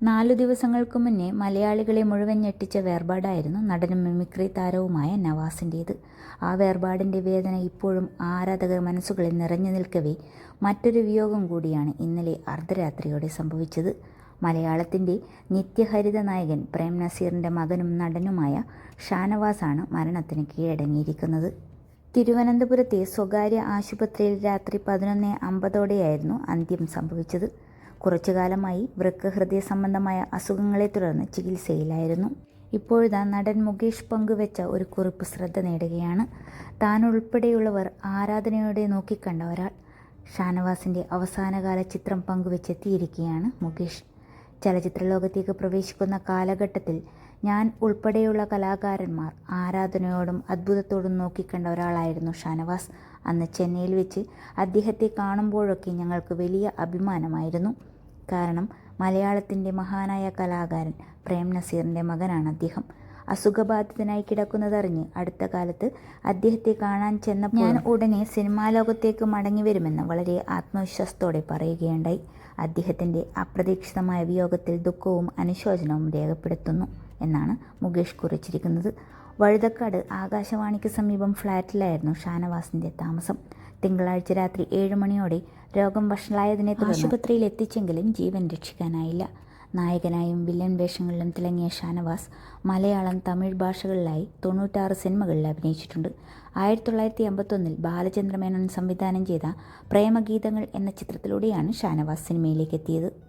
നാലു ദിവസങ്ങൾക്ക് മുന്നേ മലയാളികളെ മുഴുവൻ ഞെട്ടിച്ച വേർപാടായിരുന്നു നടനും മിമിക്രി താരവുമായ നവാസിന്റേത് ആ വേർപാടിന്റെ വേദന ഇപ്പോഴും ആരാധക മനസ്സുകളിൽ നിറഞ്ഞു നിൽക്കവേ മറ്റൊരു വിയോഗം കൂടിയാണ് ഇന്നലെ അർദ്ധരാത്രിയോടെ സംഭവിച്ചത്. മലയാളത്തിന്റെ നിത്യഹരിത നായകൻ പ്രേം നസീറിന്റെ മകനും നടനുമായ ഷാനവാസാണ് മരണത്തിന് കീഴടങ്ങിയിരിക്കുന്നത്. തിരുവനന്തപുരത്തെ സ്വകാര്യ ആശുപത്രിയിൽ രാത്രി പതിനൊന്ന് അമ്പതോടെയായിരുന്നു അന്ത്യം സംഭവിച്ചത്. കുറച്ചു കാലമായി വൃക്ക ഹൃദയ സംബന്ധമായ അസുഖങ്ങളെ തുടർന്ന് ചികിത്സയിലായിരുന്നു. ഇപ്പോഴിതാ നടൻ മുകേഷ് പങ്കുവെച്ച ഒരു കുറിപ്പ് ശ്രദ്ധ നേടുകയാണ്. താൻ ഉൾപ്പെടെയുള്ളവർ ആരാധനയോടെ നോക്കിക്കണ്ട ഒരാൾ. ഷാനവാസിന്റെ അവസാനകാല ചിത്രം പങ്കുവെച്ചെത്തിയിരിക്കുകയാണ് മുകേഷ്. ചലച്ചിത്ര ലോകത്തേക്ക് പ്രവേശിക്കുന്ന കാലഘട്ടത്തിൽ ഞാൻ ഉൾപ്പെടെയുള്ള കലാകാരന്മാർ ആരാധനയോടും അത്ഭുതത്തോടും നോക്കിക്കണ്ട ഒരാളായിരുന്നു ഷാനവാസ്. അന്ന് ചെന്നൈയിൽ വെച്ച് അദ്ദേഹത്തെ കാണുമ്പോഴൊക്കെ ഞങ്ങൾക്ക് വലിയ അഭിമാനമായിരുന്നു. കാരണം മലയാളത്തിന്റെ മഹാനായ കലാകാരൻ പ്രേം നസീറിന്റെ മകനാണ് അദ്ദേഹം. അസുഖബാധിതനായി കിടക്കുന്നതറിഞ്ഞ് അടുത്ത കാലത്ത് അദ്ദേഹത്തെ കാണാൻ ചെന്നപ്പോൾ ഞാൻ ഉടനെ സിനിമാ ലോകത്തേക്ക് മടങ്ങി വരുമെന്ന് വളരെ ആത്മവിശ്വാസത്തോടെ പറയുകയുണ്ടായി. അദ്ദേഹത്തിന്റെ അപ്രതീക്ഷിതമായ വിയോഗത്തിൽ ദുഃഖവും അനുശോചനവും രേഖപ്പെടുത്തുന്നു. എന്നാണ് മുകേഷ് കുറിച്ചിരിക്കുന്നത്. വഴുതക്കാട് ആകാശവാണിക്ക് സമീപം ഫ്ളാറ്റിലായിരുന്നു ഷാനവാസിന്റെ താമസം. തിങ്കളാഴ്ച രാത്രി ഏഴ് മണിയോടെ രോഗം വഷളായതിനെ ആശുപത്രിയിൽ എത്തിച്ചെങ്കിലും ജീവൻ രക്ഷിക്കാനായില്ല. നായകനായും വില്ലൻ വേഷങ്ങളിലും തിളങ്ങിയ ഷാനവാസ് മലയാളം തമിഴ് ഭാഷകളിലായി തൊണ്ണൂറ്റാറ് സിനിമകളിൽ അഭിനയിച്ചിട്ടുണ്ട്. ആയിരത്തി തൊള്ളായിരത്തി അമ്പത്തൊന്നിൽ ബാലചന്ദ്രമേനോൻ സംവിധാനം ചെയ്ത പ്രേമഗീതങ്ങൾ എന്ന ചിത്രത്തിലൂടെയാണ് ഷാനവാസ് സിനിമയിലേക്ക് എത്തിയത്.